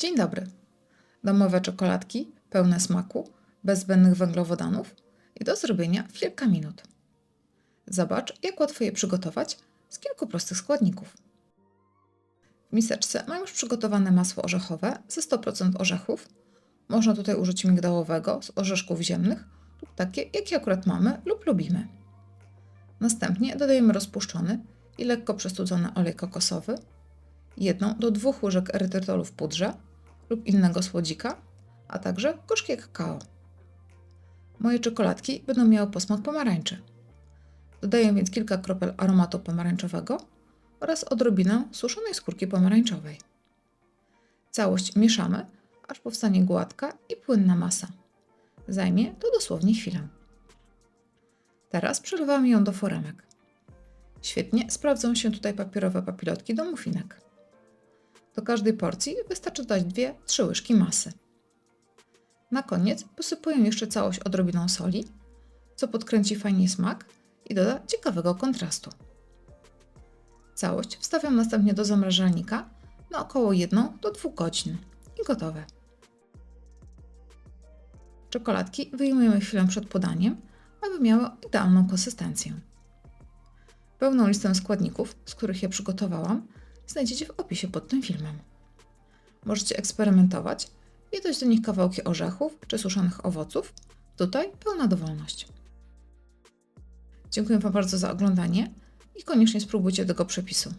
Dzień dobry. Domowe czekoladki pełne smaku, bez zbędnych węglowodanów i do zrobienia w kilka minut. Zobacz, jak łatwo je przygotować z kilku prostych składników. W miseczce mam już przygotowane masło orzechowe ze 100% orzechów. Można tutaj użyć migdałowego z orzeszków ziemnych lub takie, jakie akurat mamy lub lubimy. Następnie dodajemy rozpuszczony i lekko przestudzony olej kokosowy, jedną do dwóch łyżek erytrytolu w pudrze lub innego słodzika, a także gorzkie kakao. Moje czekoladki będą miały posmak pomarańczy. Dodaję więc kilka kropel aromatu pomarańczowego oraz odrobinę suszonej skórki pomarańczowej. Całość mieszamy, aż powstanie gładka i płynna masa. Zajmie to dosłownie chwilę. Teraz przelewamy ją do foremek. Świetnie sprawdzą się tutaj papierowe papilotki do muffinek. Do każdej porcji wystarczy dodać 2-3 łyżki masy. Na koniec posypuję jeszcze całość odrobiną soli, co podkręci fajnie smak i doda ciekawego kontrastu. Całość wstawiam następnie do zamrażalnika na około 1 do 2 godzin i gotowe. Czekoladki wyjmujemy chwilę przed podaniem, aby miały idealną konsystencję. Pełną listę składników, z których je przygotowałam, znajdziecie w opisie pod tym filmem. Możecie eksperymentować i dać do nich kawałki orzechów czy suszonych owoców. Tutaj pełna dowolność. Dziękuję Wam bardzo za oglądanie i koniecznie spróbujcie tego przepisu.